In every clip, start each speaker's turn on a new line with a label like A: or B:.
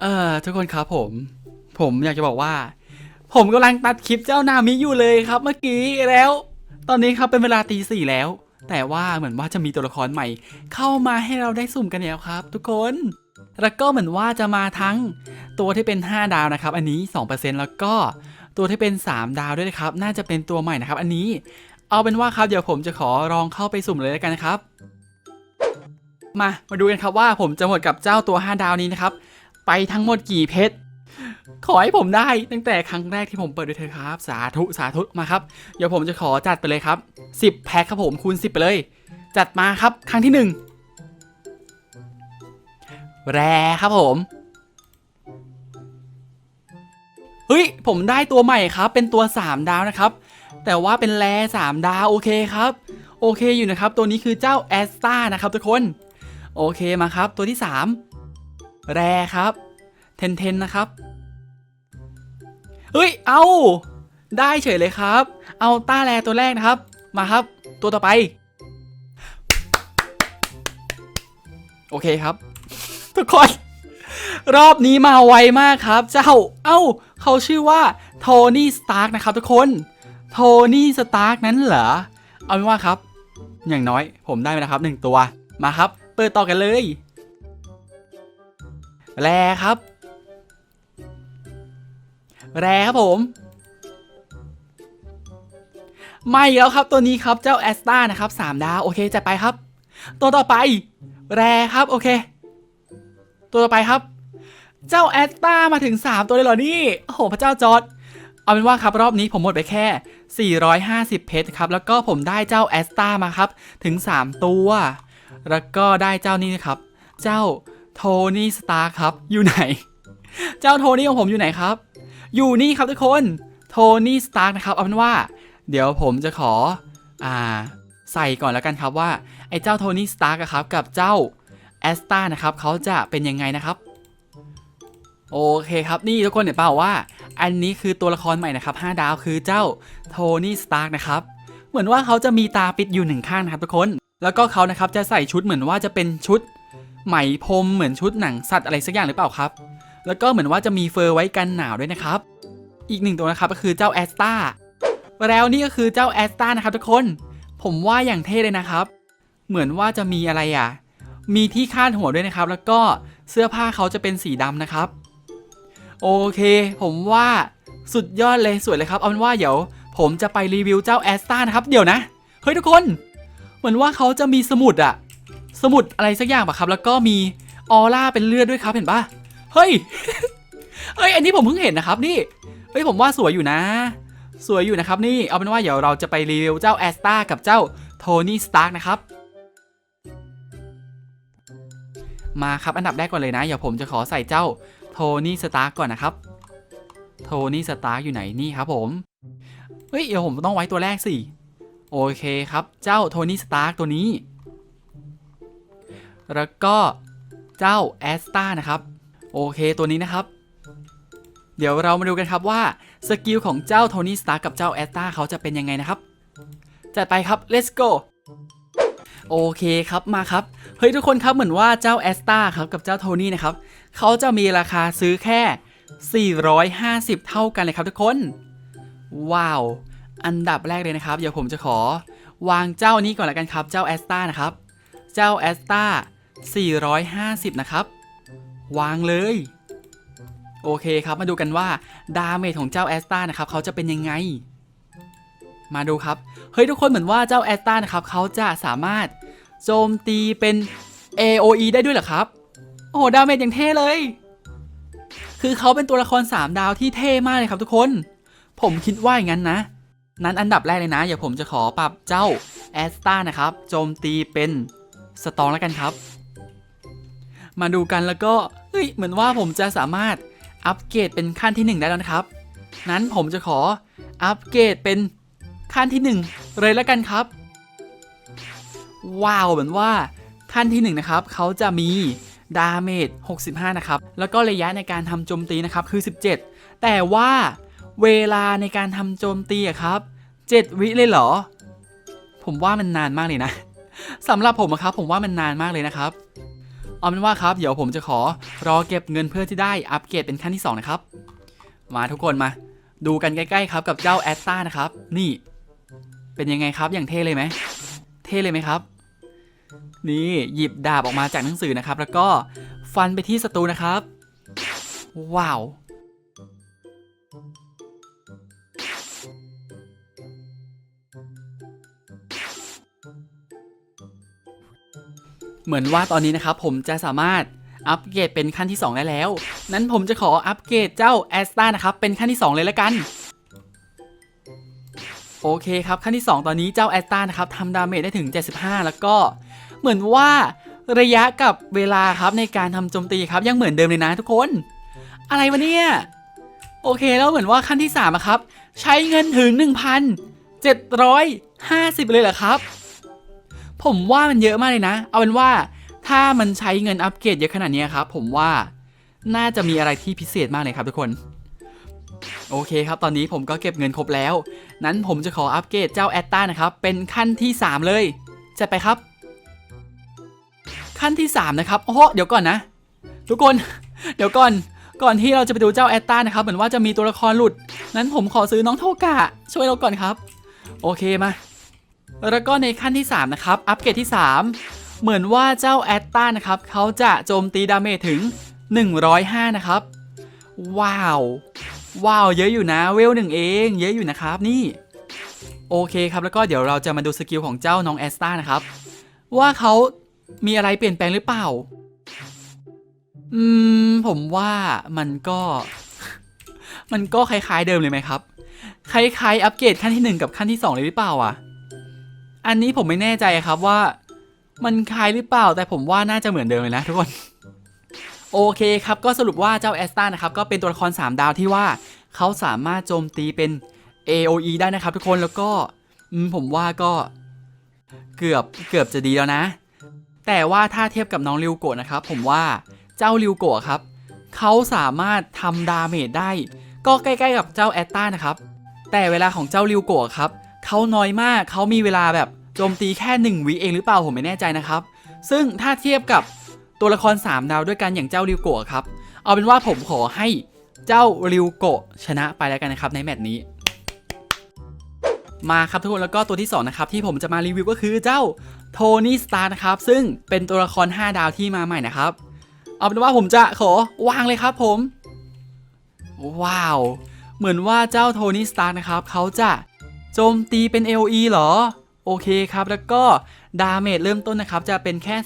A: เอ่อทุกคนครับผม ผมอยากจะบอกว่า ผมกำลังตัดคลิปเจ้านามิอยู่เลยครับ เมื่อกี้แล้ว ตอนนี้ครับเป็นเวลาตีสี่แล้ว แต่ว่าเหมือนว่าจะมีตัวละครใหม่ เข้ามาให้เราได้สุ่มกันแล้วครับ ทุกคน แล้วก็เหมือนว่าจะมาทั้งตัวที่เป็น 5 ดาวนะครับ อันนี้ 2%แล้วก็ตัวที่เป็น 3 ดาวด้วยนะครับ น่าจะเป็นตัวใหม่นะครับ อันนี้ เอาเป็นว่าครับเดี๋ยวผมจะขอลองเข้าไปสุ่มเลยแล้วกันนะครับ มามาดูกันครับว่าผมจะหมดกับเจ้าตัว 5 ดาวนี้นะครับ ไปทั้งหมดกี่เพชรขอให้ผมได้ตั้งแต่ครั้งแรกที่ผมเปิดด้วยเธอครับ สาธุสาธุมาครับ เดี๋ยวผมจะขอจัดไปเลยครับ 10 แพ็คครับผมคูณ 10 ไปเลย จัดมาครับครั้งที่ 1 แรครับผมเฮ้ยผมได้ตัวใหม่ครับ เป็นตัว 3 ดาวนะครับ แต่ว่าเป็นแร่3ดาว โอเคครับ โอเคอยู่นะครับ ตัวนี้คือเจ้าแอสตานะครับทุกคน โอเคมาครับ ตัวที่ 3 แรครับ เทนเทนนะครับ เฮ้ย เอาได้เฉยเลยครับ เอาต้าแรตัวแรกนะครับ มาครับ ตัวต่อไป โอเคครับ ทุกคน รอบนี้มาไวมากครับ เจ้า เอ้า เขาชื่อว่าโทนี่สตาร์กนะครับทุกคน โทนี่สตาร์กนั้นเหรอ เอาเป็นว่าครับ อย่างน้อยผมได้ไปแล้วครับหนึ่งตัว มาครับ เปิดต่อกันเลย แรครับ แรครับผมไม่แล้วครับตัวนี้ครับเจ้าแอสตานะครับสามดาวโอเคจัดไปครับ ตัวต่อไป แรครับโอเค ตัวต่อไปครับ เจ้าแอสตามาถึง 3 ตัวเลยเหรอนี่โอ้โหพระเจ้าจอดเอาเป็นว่าครับรอบนี้ผมหมดไปแค่ 450 เพชรครับแล้วก็ผมได้เจ้าแอสตามาครับถึง 3 ตัว แล้วก็ได้เจ้านี่นะครับ เจ้า โทนี่สตาร์ครับ อยู่ไหน เจ้าโทนี่ของผมอยู่ไหนครับ อยู่นี่ครับทุกคน โทนี่สตาร์นะครับ เอาเป็นว่า เดี๋ยวผมจะขอ อ่า ใส่ก่อนแล้วกันครับว่า ไอ้เจ้าโทนี่สตาร์ครับ กับเจ้าแอสตานะครับเขาจะเป็นยังไงนะครับ โอเคครับนี่ทุกคนเห็นเปล่าว่า อันนี้คือตัวละครใหม่นะครับ5ดาวคือเจ้าโทนี่สตาร์นะครับ เหมือนว่าเขาจะมีตาปิดอยู่หนึ่งข้างนะครับทุกคน แล้วก็เขานะครับจะใส่ชุดเหมือนว่าจะเป็นชุด ไหมพรมเหมือนชุดหนังสัตว์อะไรสักอย่างหรือเปล่าครับ แล้วก็เหมือนว่าจะมีเฟอร์ไว้กันหนาวด้วยนะครับ อีกหนึ่งตัวนะครับก็คือเจ้าแอสตาแล้วนี่ก็คือเจ้าแอสตานะครับทุกคน ผมว่าอย่างเท่เลยนะครับ เหมือนว่าจะมีอะไรอะ มีที่คาดหัวด้วยนะครับ แล้วก็เสื้อผ้าเขาจะเป็นสีดำนะครับ โอเค ผมว่าสุดยอดเลยสวยเลยครับ เอาเป็นว่าเดี๋ยว ผมจะไปรีวิวเจ้าแอสตานะครับ เดี๋ยวนะ เฮ้ยทุกคน เหมือนว่าเขาจะมีสมุดอะ สมุดอะไรสักอย่างปะครับ แล้วก็มีออร่าเป็นเลือดด้วยครับเห็นปะเฮ้ยเฮ้ย อันนี้ผมเพิ่งเห็นนะครับนี่เฮ้ยผมว่าสวยอยู่นะ สวยอยู่นะครับนี่เอาเป็นว่าเดี๋ยวเราจะไปรีวิวเจ้าแอสตากับเจ้าโทนี่สตาร์กนะครับมาครับอันดับแรกก่อนเลยนะเดี๋ยวผมจะขอใส่เจ้าโทนี่สตาร์กก่อนนะครับโทนี่สตาร์กอยู่ไหนนี่ครับผมเฮ้ยเดี๋ยวผมต้องไว้ตัวแรกสิโอเคครับเจ้าโทนี่สตาร์กตัวนี้ แล้วก็เจ้าแอสตานะครับ โอเคตัวนี้นะครับ เดี๋ยวเรามาดูกันครับว่าสกิลของเจ้าโทนี่สตาร์กับเจ้าแอสตาเขาจะเป็นยังไงนะครับ จัดไปครับ let's go โอเคครับมาครับ เฮ้ยทุกคนครับเหมือนว่าเจ้าแอสตาครับกับเจ้าโทนี่นะครับเขาจะมีราคาซื้อแค่ 450 เท่ากันเลยครับทุกคน ว้าว อันดับแรกเลยนะครับ เดี๋ยวผมจะขอ วางเจ้านี้ก่อนละกันครับ เจ้าแอสตานะครับ เจ้าแอสตา 450 นะครับ วางเลย โอเคครับมาดูกันว่า ดาเมจของเจ้าแอสตานะครับ เขาจะเป็นยังไง มาดูครับ เฮ้ยทุกคนเหมือนว่าเจ้าแอสตานะครับ เขาจะสามารถโจมตีเป็น AOE ได้ด้วยเหรอครับ โอ้โห ดาเมจอย่างเท่เลย คือเขาเป็นตัวละคร 3 ดาวที่เท่มากเลยครับทุกคน ผมคิดว่าอย่างนั้นนะ นั้นอันดับแรกเลยนะ เดี๋ยวผมจะขอปรับเจ้าแอสตานะครับ โจมตีเป็นสตองแล้วกันครับ มาดูกันแล้วก็เฮ้ยเหมือนว่าผมจะสามารถอัปเกรดเป็นขั้นที่ 1 ได้แล้วนะครับ นั้นผมจะขออัปเกรดเป็นขั้นที่ 1 เลยแล้วกันครับ ว้าวเหมือนว่าขั้นที่ 1 นะครับเขาจะมีดาเมจ 65 นะครับ แล้วก็ระยะในการทำโจมตีนะครับคือ 17 แต่ว่าเวลาในการทำโจมตีอะครับ 7 วิเลยเหรอ ผมว่ามันนานมากเลยนะสำหรับผมอะครับผมว่ามันนานมากเลยนะครับ เอาเป็นว่าครับเดี๋ยวผมจะขอรอเก็บเงินเพื่อที่ได้อัปเกรดเป็นขั้นที่2นะครับ มาทุกคนมา ดูกันใกล้ๆครับกับเจ้าแอสตานะครับ นี่ เป็นยังไงครับอย่างเท่เลยไหมเท่เลยไหมครับ นี่หยิบดาบออกมาจากหนังสือนะครับ แล้วก็ฟันไปที่ศัตรูนะครับ ว้าว เหมือนว่าตอนนี้นะครับผมจะสามารถอัปเกรดเป็นขั้นที่ 2 ได้แล้ว นั้นผมจะขออัปเกรดเจ้าแอสตานะครับ เป็นขั้นที่ 2 เลยละกัน โอเคครับ ขั้นที่ 2 ตอนนี้เจ้าแอสตานะครับทำดาเมจได้ถึง 75 แล้วก็เหมือนว่าระยะกับเวลาครับในการทำโจมตีครับ ยังเหมือนเดิมเลยนะทุกคน อะไรวะเนี่ยโอเคแล้วเหมือนว่าขั้นที่3อะครับ ใช้เงินถึง 1,750 เลยเหรอครับ ผมว่ามันเยอะมากเลยนะ เอาเป็นว่าถ้ามันใช้เงินอัปเกรดเยอะขนาดนี้ครับผมว่าน่าจะมีอะไรที่พิเศษมากเลยครับทุกคน โอเคครับตอนนี้ผมก็เก็บเงินครบแล้ว นั้นผมจะขออัปเกรดเจ้าแอตตานะครับ เป็นขั้นที่ 3 เลยจัดไปครับ ขั้นที่ 3 นะครับโอ้โหเดี๋ยวก่อนนะ ทุกคน เดี๋ยวก่อนก่อนที่เราจะไปดูเจ้าแอตตานะครับเหมือนว่าจะมีตัวละครหลุด นั้นผมขอซื้อน้องโทกะช่วยเราก่อนครับ โอเคมา แล้วก็ในขั้นที่ 3 นะครับ อัปเกรดที่ 3 เหมือนว่าเจ้าแอตตานะครับเขาจะโจมตีดาเมจถึง 105 นะครับ ว้าว ว้าว เยอะอยู่นะ เวลหนึ่งเอง เยอะอยู่นะครับนี่ โอเคครับ แล้วก็เดี๋ยวเราจะมาดูสกิลของเจ้าน้องแอสตานะครับ ว่าเขามีอะไรเปลี่ยนแปลงหรือเปล่า อืม ผมว่ามันก็ มันก็คล้ายๆเดิมเลยไหมครับ คล้ายๆอัปเกรดขั้นที่ 1 กับขั้นที่ 2 เลยหรือเปล่าอะ อันนี้ผมไม่แน่ใจครับว่า มันคล้ายหรือเปล่า แต่ผมว่าน่าจะเหมือนเดิมเลยนะทุกคนโอเคครับก็สรุปว่าเจ้าแอสตานะครับก็เป็นตัวละคร 3 ดาวที่ว่าเขาสามารถโจมตีเป็น AOE ได้นะครับทุกคนแล้วก็ผมว่าก็เกือบเกือบจะดีแล้วนะ แต่ว่าถ้าเทียบกับน้องริวโกะนะครับ ผมว่าเจ้าริวโกะครับเขาสามารถทำดาเมจได้ ก็ใกล้ๆกับเจ้าแอตตานะครับ แต่เวลาของเจ้าริวโกะครับ เขาน้อยมากเขามีเวลาแบบโจมตีแค่ 1วิเองหรือเปล่าผมไม่แน่ใจนะครับ ซึ่งถ้าเทียบกับตัวละคร 3 ดาวด้วยกันอย่างเจ้าริวโกะครับ เอาเป็นว่าผมขอให้เจ้าริวโกะชนะไปแล้วกันนะครับในแมตช์นี้ มาครับทุกคนแล้วก็ตัวที่2นะครับที่ผมจะมารีวิวก็คือเจ้าโทนี่สตาร์นะครับซึ่งเป็นตัวละคร 5 ดาวที่มาใหม่นะครับ เอาเป็นว่าผมจะขอวางเลยครับผม ว้าว เหมือนว่าเจ้าโทนี่สตาร์นะครับเขาจะ โจมตีเป็น LE เหรอ โอเคครับ แล้วก็ดาเมจเริ่มต้นนะครับ จะเป็นแค่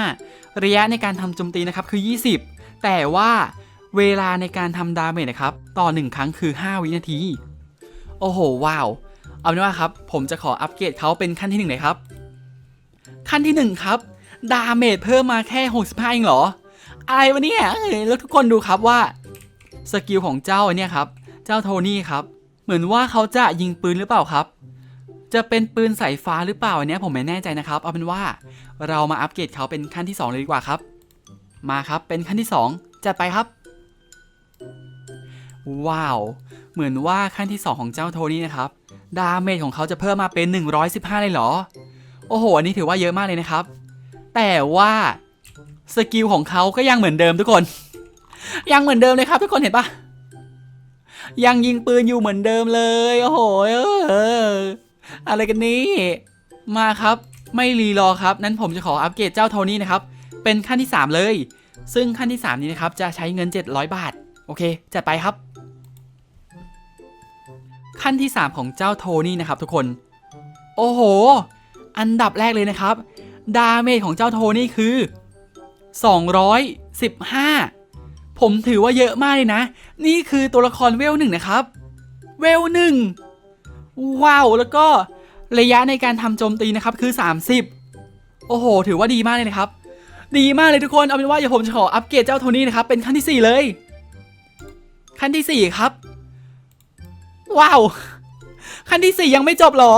A: 35 ระยะในการทำโจมตีนะครับคือ 20 แต่ว่าเวลาในการทำดาเมจนะครับ ต่อ 1 ครั้งคือ 5 วินาที โอ้โห ว้าว เอาเป็นว่าครับ ผมจะขออัปเกรดเขาเป็นขั้นที่ 1 เลยครับ ขั้นที่ 1 ครับ ดาเมจเพิ่มมาแค่ 65 เองเหรอ อะไรวะเนี่ยเอ้ยแล้วทุกคนดูครับว่าสกิลของเจ้าเนี่ยครับ เจ้าโทนี่ครับ เหมือนว่าเขาจะยิงปืนหรือเปล่าครับ จะเป็นปืนสายฟ้าหรือเปล่าอันเนี้ยผมไม่แน่ใจนะครับ เอาเป็นว่าเรามาอัปเกรดเขาเป็นขั้นที่ 2 เลยดีกว่าครับ มาครับเป็นขั้นที่ 2 จัดไปครับ ว้าว เหมือนว่าขั้นที่ 2 ของเจ้าโทนี่นะครับ ดาเมจของเขาจะเพิ่มมาเป็น 115 เลยเหรอ โอ้โห อันนี้ถือว่าเยอะมากเลยนะครับ แต่ว่าสกิลของเขาก็ยังเหมือนเดิมทุกคน ยังเหมือนเดิมเลยครับทุกคนเห็นปะ ยังยิงปืนอยู่เหมือนเดิมเลย โอ้โหเอออะไรกันนี้มาครับไม่รีรอครับนั้นผมจะขออัปเกรดเจ้าโทนี่นะครับ เป็นขั้นที่ 3 เลย ซึ่งขั้นที่ 3 นี้นะครับ จะใช้เงิน 700 บาท โอเค จัดไปครับ ขั้นที่ 3 ของเจ้าโทนี่นะครับทุกคน โอ้โห อันดับแรกเลยนะครับ ดาเมจของเจ้าโทนี่คือ 215 ผมถือว่าเยอะมากเลยนะ นี่คือตัวละครเวลหนึ่งนะครับ เวลหนึ่งว้าว แล้วก็ระยะในการทำโจมตีนะครับคือ 30 โอ้โห ถือว่าดีมากเลยนะครับ ดีมากเลยทุกคน เอาเป็นว่าเดี๋ยวผมจะขออัปเกรดเจ้าโทนี่นะครับ เป็นขั้นที่ 4 เลย ขั้นที่ 4 ครับ ว้าว ขั้นที่ 4 ยังไม่จบหรอ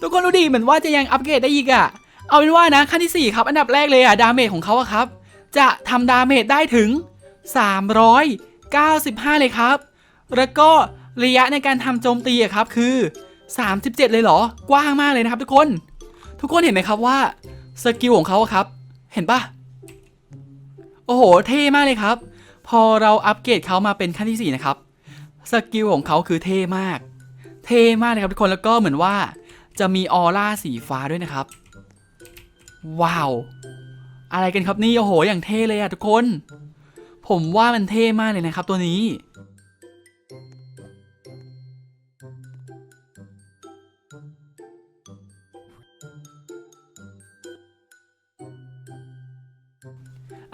A: ทุกคนดูดิเหมือนว่าจะยังอัปเกรดได้อีกอะเอาเป็นว่านะขั้นที่ 4 ครับ อันดับแรกเลยอะดาเมจของเขาอะครับ จะทำดาเมจได้ถึง 395 เลยครับ แล้วก็ระยะในการทำโจมตีอะครับคือ 37 เลยเหรอ กว้างมากเลยนะครับทุกคน ทุกคนเห็นไหมครับว่าสกิลของเขาอะครับ เห็นปะโอ้โห เท่มากเลยครับ พอเราอัปเกรดเขามาเป็นขั้นที่ 4 นะครับ สกิลของเขาคือเท่มาก เท่มากนะครับทุกคน แล้วก็เหมือนว่าจะมีออร่าสีฟ้าด้วยนะครับ ว้าว อะไรกันครับนี่ โอ้โห อย่างเท่เลยอะทุกคน ผมว่ามันเท่มากเลยนะครับตัวนี้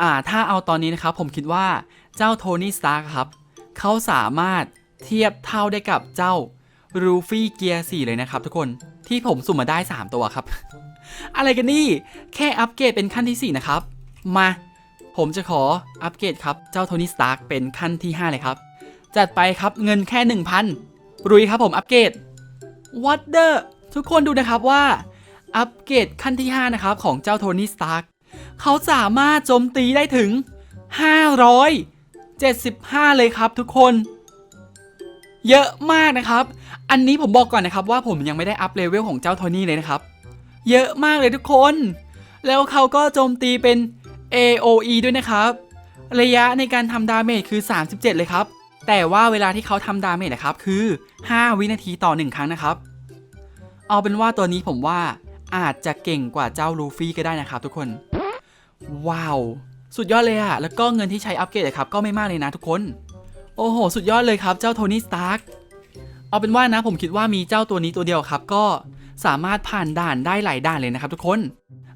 A: อ่าถ้าเอาตอนนี้นะครับผมคิดว่าเจ้าโทนี่สตาร์ครับ เขาสามารถเทียบเท่าได้กับเจ้ารูฟี่เกียร์4เลยนะครับทุกคนที่ผมสุ่มมาได้ 3 ตัวครับ อะไรกันนี่ แค่อัปเกรดเป็นขั้นที่ 4 นะครับ มา ผมจะขออัปเกรดครับ เจ้าโทนี่สตาร์กเป็นขั้นที่ 5 เลยครับ จัดไปครับเงินแค่ 1,000 รุยครับผมอัปเกรด What the ทุกคนดูนะครับว่า อัปเกรดขั้นที่ 5 นะครับ ของเจ้าโทนี่สตาร์กเขาสามารถโจมตีได้ถึง 575 เลยครับทุกคนเยอะมากนะครับ อันนี้ผมบอกก่อนนะครับว่าผมยังไม่ได้อัพเลเวลของเจ้าโทนี่เลยนะครับ เยอะมากเลยทุกคน แล้วเขาก็โจมตีเป็น AOE ด้วยนะครับ ระยะในการทำดาเมจคือ 37 เลยครับ แต่ว่าเวลาที่เขาทำดาเมจนะครับคือ 5 วินาทีต่อ 1 ครั้งนะครับ เอาเป็นว่าตัวนี้ผมว่าอาจจะเก่งกว่าเจ้าลูฟี่ก็ได้นะครับทุกคน ว้าว สุดยอดเลยอะแล้วก็เงินที่ใช้อัปเกรดอะครับก็ไม่มากเลยนะทุกคน โอ้โห สุดยอดเลยครับเจ้าโทนี่สตาร์กเอาเป็นว่านะผมคิดว่ามีเจ้าตัวนี้ตัวเดียวครับก็สามารถผ่านด่านได้หลายด่านเลยนะครับทุกคน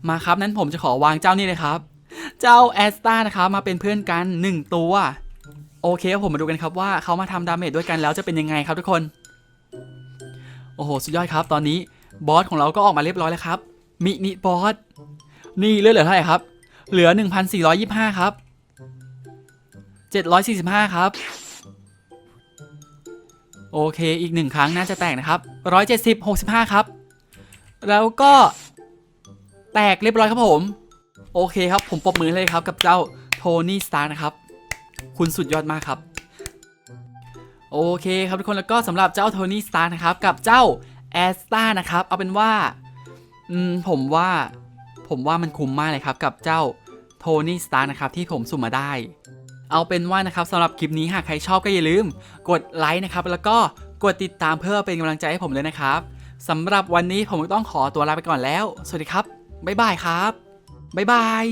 A: มาครับนั้นผมจะขอวางเจ้านี่เลยครับ เจ้าแอสตานะครับมาเป็นเพื่อนกัน 1 ตัว โอเคครับผมมาดูกันครับว่าเขามาทำดาเมจด้วยกันแล้วจะเป็นยังไงครับทุกคน โอ้โห สุดยอดครับตอนนี้บอสของเราก็ออกมาเรียบร้อยแล้วครับ มินิบอส นี่เลือดเหลือเท่าไหร่ครับ เหลือ 1,425 ครับ 745 ครับ โอเคอีกหนึ่งครั้งน่าจะแตกนะครับ170 65 ครับ แล้วก็แตกเรียบร้อยครับผม โอเคครับ ผมปรบมือเลยครับกับเจ้าโทนี่สตาร์นะครับ คุณสุดยอดมากครับ โอเคครับทุกคนแล้วก็สำหรับเจ้าโทนี่สตาร์นะครับ กับเจ้าแอสตานะครับ เอาเป็นว่าอืมผมว่าผมว่ามันคุ้มมากเลยครับ กับเจ้าโทนี่สตาร์นะครับ ที่ผมสุ่มมาได้ เอาเป็นว่านะครับสำหรับคลิปนี้หากใครชอบก็อย่าลืม กดไลค์นะครับ แล้วก็กดติดตามเพื่อเป็นกำลังใจให้ผมเลยนะครับสำหรับวันนี้ผมต้องขอตัวลาไปก่อนแล้ว สวัสดีครับบ๊ายบายครับ บ๊ายบาย